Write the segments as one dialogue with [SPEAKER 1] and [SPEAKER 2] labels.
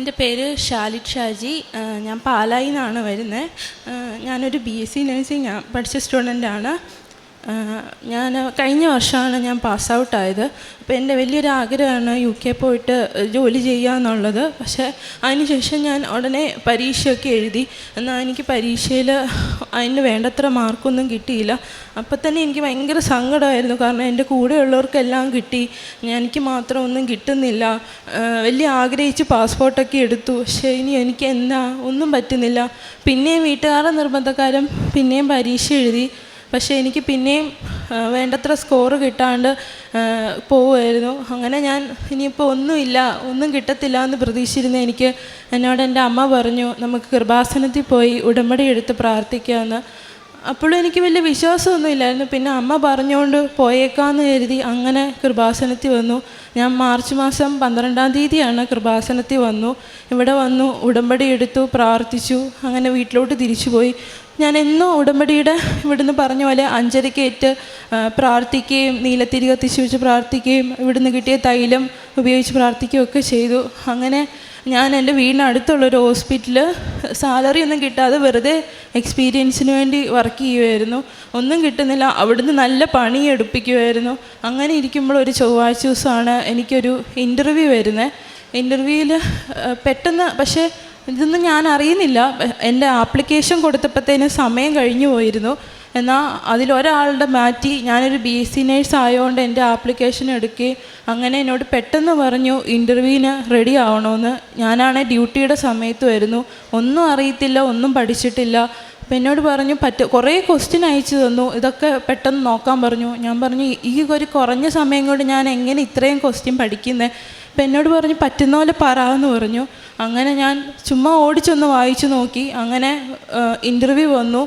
[SPEAKER 1] എന്റെ പേര് ഷാലിദ് ഷാജി. ഞാൻ പാലായിൽ നിന്നാണ് വരുന്നത് ഞാനൊരു ബി എസ് സി നഴ്സിംഗ് പഠിച്ച സ്റ്റുഡന്റാണ് ഞാൻ കഴിഞ്ഞ വർഷമാണ് ഞാൻ പാസ് ഔട്ടായത് അപ്പോൾ എന്റെ വലിയൊരു ആഗ്രഹമാണ് യു കെ പോയിട്ട് ജോലി ചെയ്യുക എന്നുള്ളത്. പക്ഷേ അതിനുശേഷം ഞാൻ ഉടനെ പരീക്ഷയൊക്കെ എഴുതി. എന്നാൽ എനിക്ക് പരീക്ഷയിൽ അതിന് വേണ്ടത്ര മാർക്കൊന്നും കിട്ടിയില്ല. അപ്പോൾ തന്നെ എനിക്ക് ഭയങ്കര സങ്കടമായിരുന്നു. കാരണം എന്റെ കൂടെയുള്ളവർക്കെല്ലാം കിട്ടി. എനിക്ക് മാത്രം ഒന്നും കിട്ടുന്നില്ല. വലിയ ആഗ്രഹിച്ച് പാസ്പോർട്ടൊക്കെ എടുത്തു. പക്ഷേ ഇനി എനിക്ക് എന്താ? ഒന്നും പറ്റുന്നില്ല. പിന്നെയും വീട്ടുകാരുടെ നിർബന്ധക്കാരും പിന്നെയും പരീക്ഷ എഴുതി. പക്ഷേ എനിക്ക് പിന്നെയും വേണ്ടത്ര സ്കോർ കിട്ടാണ്ട് പോവുമായിരുന്നു. അങ്ങനെ ഞാൻ ഇനിയിപ്പോൾ ഒന്നുമില്ല ഒന്നും കിട്ടത്തില്ല എന്ന് പ്രതീക്ഷിച്ചിരുന്ന എനിക്ക് എന്നോട് എന്റെ അമ്മ പറഞ്ഞു നമുക്ക് കൃപാസനത്തിൽ പോയി ഉടമ്പടി എടുത്ത് പ്രാർത്ഥിക്കാമെന്ന് അപ്പോഴും എനിക്ക് വലിയ വിശ്വാസമൊന്നും ഇല്ലായിരുന്നു. പിന്നെ അമ്മ പറഞ്ഞുകൊണ്ട് പോയേക്കാന്ന് കരുതി അങ്ങനെ കൃപാസനത്തിൽ വന്നു. ഞാൻ മാർച്ച് മാസം പന്ത്രണ്ടാം തീയതിയാണ് കൃപാസനത്തിൽ വന്നു. ഇവിടെ വന്നു ഉടമ്പടി എടുത്തു പ്രാർത്ഥിച്ചു. അങ്ങനെ വീട്ടിലോട്ട് തിരിച്ചുപോയി. ഞാൻ എന്നും ഉടമ്പടിയുടെ ഇവിടുന്ന് പറഞ്ഞ പോലെ അഞ്ചരക്കേറ്റ് പ്രാർത്ഥിക്കുകയും നീലത്തിരി കത്തിച്ച് വെച്ച് പ്രാർത്ഥിക്കുകയും ഇവിടുന്ന് കിട്ടിയ തൈലം ഉപയോഗിച്ച് പ്രാർത്ഥിക്കുകയും ഒക്കെ ചെയ്തു. അങ്ങനെ ഞാൻ എന്റെ വീടിനടുത്തുള്ളൊരു ഹോസ്പിറ്റലിൽ സാലറി ഒന്നും കിട്ടാതെ വെറുതെ എക്സ്പീരിയൻസിന് വേണ്ടി വർക്ക് ചെയ്യുമായിരുന്നു ഒന്നും കിട്ടുന്നില്ല. അവിടുന്ന് നല്ല പണി എടുപ്പിക്കുമായിരുന്നു അങ്ങനെ ഇരിക്കുമ്പോൾ ഒരു ചൊവ്വാഴ്ച ദിവസമാണ് എനിക്കൊരു ഇന്റർവ്യൂ വരുന്നത്. ഇന്റർവ്യൂവിൽ പെട്ടെന്ന് പക്ഷേ ഇതൊന്നും ഞാൻ അറിയുന്നില്ല. എന്റെ ആപ്ലിക്കേഷൻ കൊടുത്തപ്പോഴത്തേന് സമയം കഴിഞ്ഞു പോയിരുന്നു. എന്നാൽ അതിലൊരാളുടെ മാറ്റി ഞാനൊരു ബി എസ് സി നേഴ്സ് ആയതുകൊണ്ട് എന്റെ ആപ്ലിക്കേഷൻ എടുക്കുകയും അങ്ങനെ എന്നോട് പെട്ടെന്ന് പറഞ്ഞു ഇന്റർവ്യൂവിന് റെഡി ആവണമെന്ന് ഞാനാണെ ഡ്യൂട്ടിയുടെ സമയത്ത് വരുന്നു. ഒന്നും അറിയത്തില്ല ഒന്നും പഠിച്ചിട്ടില്ല. അപ്പം എന്നോട് പറഞ്ഞു പറ്റ കുറേ ക്വസ്റ്റ്യൻ അയച്ചു തന്നു. ഇതൊക്കെ പെട്ടെന്ന് നോക്കാൻ പറഞ്ഞു. ഞാൻ പറഞ്ഞു ഈ ഒരു കുറഞ്ഞ സമയം കൊണ്ട് ഞാൻ എങ്ങനെ ഇത്രയും ക്വസ്റ്റ്യൻ പഠിക്കുന്നത് അപ്പം എന്നോട് പറഞ്ഞു പറ്റുന്ന പോലെ പറയാമെന്ന് പറഞ്ഞു. അങ്ങനെ ഞാൻ ചുമ്മാ ഓടിച്ചൊന്ന് വായിച്ചു നോക്കി. അങ്ങനെ ഇന്റർവ്യൂ വന്നു.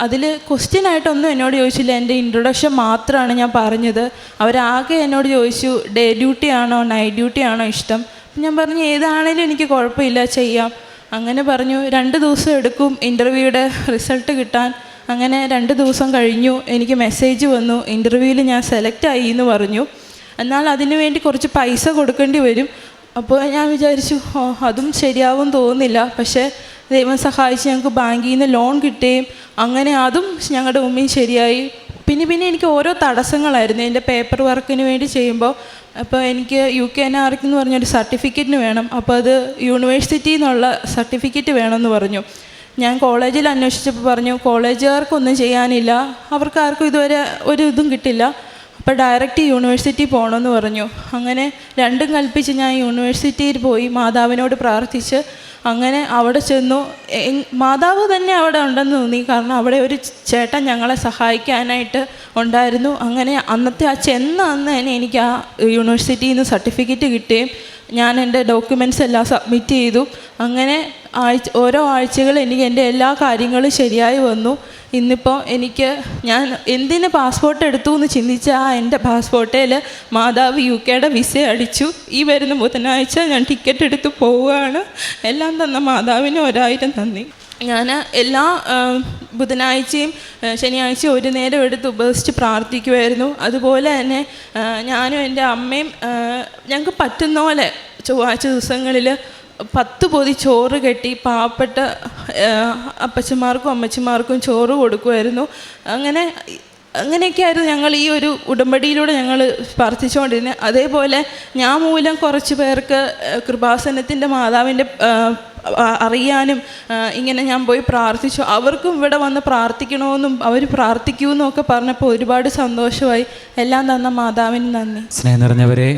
[SPEAKER 1] അതിൽ ക്വസ്റ്റ്യൻ ആയിട്ടൊന്നും എന്നോട് ചോദിച്ചില്ല. എന്റെ ഇൻട്രൊഡക്ഷൻ മാത്രമാണ് ഞാൻ പറഞ്ഞത്. അവരാകെ എന്നോട് ചോദിച്ചു ഡേ ഡ്യൂട്ടി ആണോ നൈറ്റ് ഡ്യൂട്ടി ആണോ ഇഷ്ടം? ഞാൻ പറഞ്ഞു ഏതാണേലും എനിക്ക് കുഴപ്പമില്ല ചെയ്യാം. അങ്ങനെ പറഞ്ഞു രണ്ട് ദിവസം എടുക്കും ഇന്റർവ്യൂയുടെ റിസൾട്ട് കിട്ടാൻ. അങ്ങനെ രണ്ട് ദിവസം കഴിഞ്ഞു. എനിക്ക് മെസ്സേജ് വന്നു. ഇന്റർവ്യൂവിൽ ഞാൻ സെലക്ട് ആയി എന്ന് പറഞ്ഞു. എന്നാൽ അതിനു വേണ്ടി കുറച്ച് പൈസ കൊടുക്കേണ്ടി വരും. അപ്പോൾ ഞാൻ വിചാരിച്ചു ഓ അതും ശരിയാവും തോന്നുന്നില്ല. പക്ഷേ ദൈവം സഹായിച്ച് ഞങ്ങൾക്ക് ബാങ്കിൽ നിന്ന് ലോൺ കിട്ടുകയും അങ്ങനെ അതും ഞങ്ങളുടെ ഉമ്മയും ശരിയായി. പിന്നെ പിന്നെ എനിക്ക് ഓരോ തടസ്സങ്ങളായിരുന്നു. എന്റെ പേപ്പർ വർക്കിന് വേണ്ടി ചെയ്യുമ്പോൾ അപ്പോൾ എനിക്ക് യു കെ എൻ ആർക്ക് എന്ന് പറഞ്ഞൊരു സർട്ടിഫിക്കറ്റിന് വേണം. അപ്പോൾ അത് യൂണിവേഴ്സിറ്റിയിൽ നിന്നുള്ള സർട്ടിഫിക്കറ്റ് വേണമെന്ന് പറഞ്ഞു. ഞാൻ കോളേജിൽ അന്വേഷിച്ചപ്പോൾ പറഞ്ഞു കോളേജുകാർക്കൊന്നും ചെയ്യാനില്ല. അവർക്കാർക്കും ഇതുവരെ ഒരു ഇതും കിട്ടില്ല. അപ്പോൾ ഡയറക്റ്റ് യൂണിവേഴ്സിറ്റി പോകണമെന്ന് പറഞ്ഞു. അങ്ങനെ രണ്ടും കൽപ്പിച്ച് ഞാൻ യൂണിവേഴ്സിറ്റിയിൽ പോയി മാതാവിനോട് പ്രാർത്ഥിച്ച് അങ്ങനെ അവിടെ ചെന്നു. മാതാവ് തന്നെ അവിടെ ഉണ്ടെന്ന് തോന്നി. കാരണം അവിടെ ഒരു ചേട്ടൻ ഞങ്ങളെ സഹായിക്കാനായിട്ട് ഉണ്ടായിരുന്നു. അങ്ങനെ അന്നത്തെ ആ ചെന്ന അന്ന് തന്നെ എനിക്ക് ആ യൂണിവേഴ്സിറ്റിയിൽ നിന്ന് സർട്ടിഫിക്കറ്റ് കിട്ടുകയും ഞാൻ എന്റെ ഡോക്യുമെന്റ്സ് എല്ലാം സബ്മിറ്റ് ചെയ്തു. അങ്ങനെ ആഴ്ച ഓരോ ആഴ്ചകൾ എനിക്ക് എന്റെ എല്ലാ കാര്യങ്ങളും ശരിയായി വന്നു. ഇന്നിപ്പോൾ എനിക്ക് ഞാൻ എന്തിന് പാസ്പോർട്ട് എടുത്തു എന്ന് ചിന്തിച്ച ആ എന്റെ പാസ്പോർട്ടിൽ മാതാവ് യു കെയുടെ വിസ അടിച്ചു. ഈ വരുന്ന ബുധനാഴ്ച ഞാൻ ടിക്കറ്റ് എടുത്ത് പോവുകയാണ്. എല്ലാം തന്ന മാതാവിന് ഒരായിരം നന്ദി. ഞാൻ എല്ലാ ബുധനാഴ്ചയും ശനിയാഴ്ചയും ഒരു നേരം എടുത്ത് ഉപസിച്ച് പ്രാർത്ഥിക്കുമായിരുന്നു അതുപോലെ തന്നെ ഞാനും എന്റെ അമ്മയും ഞങ്ങൾക്ക് പറ്റുന്ന പോലെ ചൊവ്വാഴ്ച ദിവസങ്ങളിൽ പത്ത് പൊതി ചോറ് കെട്ടി പാവപ്പെട്ട അപ്പച്ചന്മാർക്കും അമ്മച്ചിമാർക്കും ചോറ് കൊടുക്കുമായിരുന്നു അങ്ങനെ അങ്ങനെയൊക്കെയായിരുന്നു ഞങ്ങൾ ഈ ഒരു ഉടമ്പടിയിലൂടെ ഞങ്ങൾ പ്രാർത്ഥിച്ചുകൊണ്ടിരുന്നത്. അതേപോലെ ഞാൻ മൂലം കുറച്ച് പേർക്ക് കൃപാസനത്തിന്റെ മാതാവിന്റെ അറിയാനും ഇങ്ങനെ ഞാൻ പോയി പ്രാർത്ഥിച്ചു. അവർക്കും ഇവിടെ വന്ന് പ്രാർത്ഥിക്കണമെന്നും അവർ പ്രാർത്ഥിക്കുമെന്നും ഒക്കെ പറഞ്ഞപ്പോൾ ഒരുപാട് സന്തോഷമായി. എല്ലാം തന്ന മാതാവിന് നന്ദി.
[SPEAKER 2] സ്നേഹം നിറഞ്ഞവരെ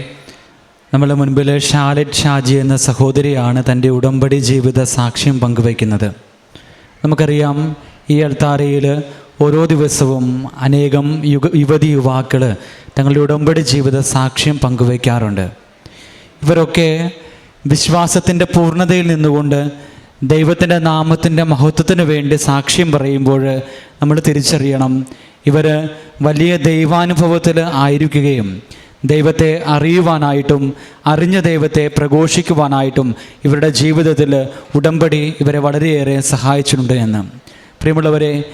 [SPEAKER 2] നമ്മുടെ മുൻപിൽ ഷാലറ്റ് ഷാജി എന്ന സഹോദരിയാണ് തന്റെ ഉടമ്പടി ജീവിത സാക്ഷ്യം പങ്കുവയ്ക്കുന്നത്. നമുക്കറിയാം ഈ അൾത്താരയിൽ ഓരോ ദിവസവും അനേകം യുഗ യുവതി യുവാക്കൾ തങ്ങളുടെ ഉടമ്പടി ജീവിത സാക്ഷ്യം പങ്കുവയ്ക്കാറുണ്ട്. ഇവരൊക്കെ വിശ്വാസത്തിന്റെ പൂർണതയിൽ നിന്നുകൊണ്ട് ദൈവത്തിന്റെ നാമത്തിന്റെ മഹത്വത്തിന് വേണ്ടി സാക്ഷ്യം പറയുമ്പോൾ നമ്മൾ തിരിച്ചറിയണം. ഇവർ വലിയ ദൈവാനുഭവത്തിൽ ആയിരിക്കുകയും ദൈവത്തെ അറിയുവാനായിട്ടും അറിഞ്ഞ ദൈവത്തെ പ്രഘോഷിക്കുവാനായിട്ടും ഇവരുടെ ജീവിതത്തിൽ ഉടമ്പടി ഇവരെ വളരെയേറെ സഹായിച്ചിട്ടുണ്ട് എന്ന്. പ്രിയമുള്ളവരെ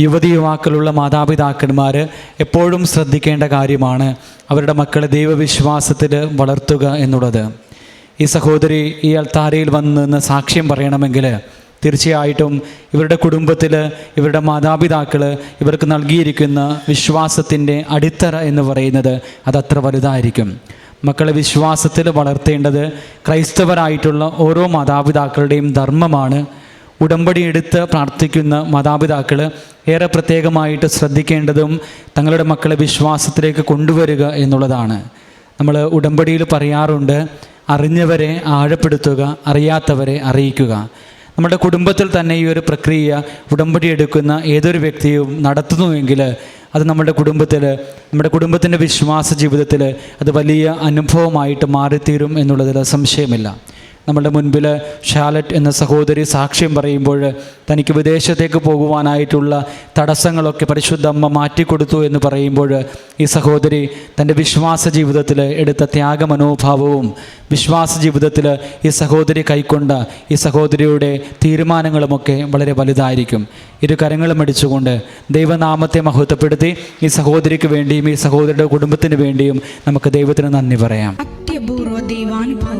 [SPEAKER 2] യുവതി യുവാക്കളുള്ള മാതാപിതാക്കന്മാർ എപ്പോഴും ശ്രദ്ധിക്കേണ്ട കാര്യമാണ് അവരുടെ മക്കളെ ദൈവവിശ്വാസത്തിൽ വളർത്തുക എന്നുള്ളത്. ഈ സഹോദരി ഈ അൾത്താരയിൽ വന്ന് നിന്ന് സാക്ഷ്യം പറയണമെങ്കിൽ തീർച്ചയായിട്ടും ഇവരുടെ കുടുംബത്തിൽ ഇവരുടെ മാതാപിതാക്കൾ ഇവർക്ക് നൽകിയിരിക്കുന്ന വിശ്വാസത്തിന്റെ അടിത്തറ എന്ന് പറയുന്നത് അതത്ര വലുതായിരിക്കും. മക്കളെ വിശ്വാസത്തിൽ വളർത്തേണ്ടത് ക്രൈസ്തവരായിട്ടുള്ള ഓരോ മാതാപിതാക്കളുടെയും ധർമ്മമാണ്. ഉടമ്പടി എടുത്ത് പ്രാർത്ഥിക്കുന്ന മാതാപിതാക്കൾ ഏറെ പ്രത്യേകമായിട്ട് ശ്രദ്ധിക്കേണ്ടതും തങ്ങളുടെ മക്കളെ വിശ്വാസത്തിലേക്ക് കൊണ്ടുവരിക എന്നുള്ളതാണ്. നമ്മൾ ഉടമ്പടിയിൽ പറയാറുണ്ട് അറിഞ്ഞവരെ ആഴപ്പെടുത്തുക അറിയാത്തവരെ അറിയിക്കുക. നമ്മുടെ കുടുംബത്തിൽ തന്നെ ഈ ഒരു പ്രക്രിയ ഉടമ്പടി എടുക്കുന്ന ഏതൊരു വ്യക്തിയും നടത്തുന്നുവെങ്കിൽ അത് നമ്മുടെ കുടുംബത്തിൽ നമ്മുടെ കുടുംബത്തിന്റെ വിശ്വാസ ജീവിതത്തിൽ അത് വലിയ അനുഭവമായിട്ട് മാറിത്തീരും എന്നുള്ളതിൽ സംശയമില്ല. നമ്മുടെ മുൻപിൽ ഷാലറ്റ് എന്ന സഹോദരി സാക്ഷ്യം പറയുമ്പോൾ തനിക്ക് വിദേശത്തേക്ക് പോകുവാനായിട്ടുള്ള തടസ്സങ്ങളൊക്കെ പരിശുദ്ധ അമ്മ മാറ്റിക്കൊടുത്തു എന്ന് പറയുമ്പോൾ ഈ സഹോദരി തന്റെ വിശ്വാസ ജീവിതത്തിൽ എടുത്ത ത്യാഗമനോഭാവവും വിശ്വാസ ജീവിതത്തിൽ ഈ സഹോദരി കൈക്കൊണ്ട ഈ സഹോദരിയുടെ തീരുമാനങ്ങളുമൊക്കെ വളരെ വലുതായിരിക്കും. ഇരു കരങ്ങളും അടിച്ചുകൊണ്ട് ദൈവനാമത്തെ മഹത്വപ്പെടുത്തി ഈ സഹോദരിക്ക് വേണ്ടിയും ഈ സഹോദരിയുടെ കുടുംബത്തിന് വേണ്ടിയും നമുക്ക് ദൈവത്തിന് നന്ദി പറയാം.
[SPEAKER 3] അത്യപൂർവ നിങ്ങൾക്കും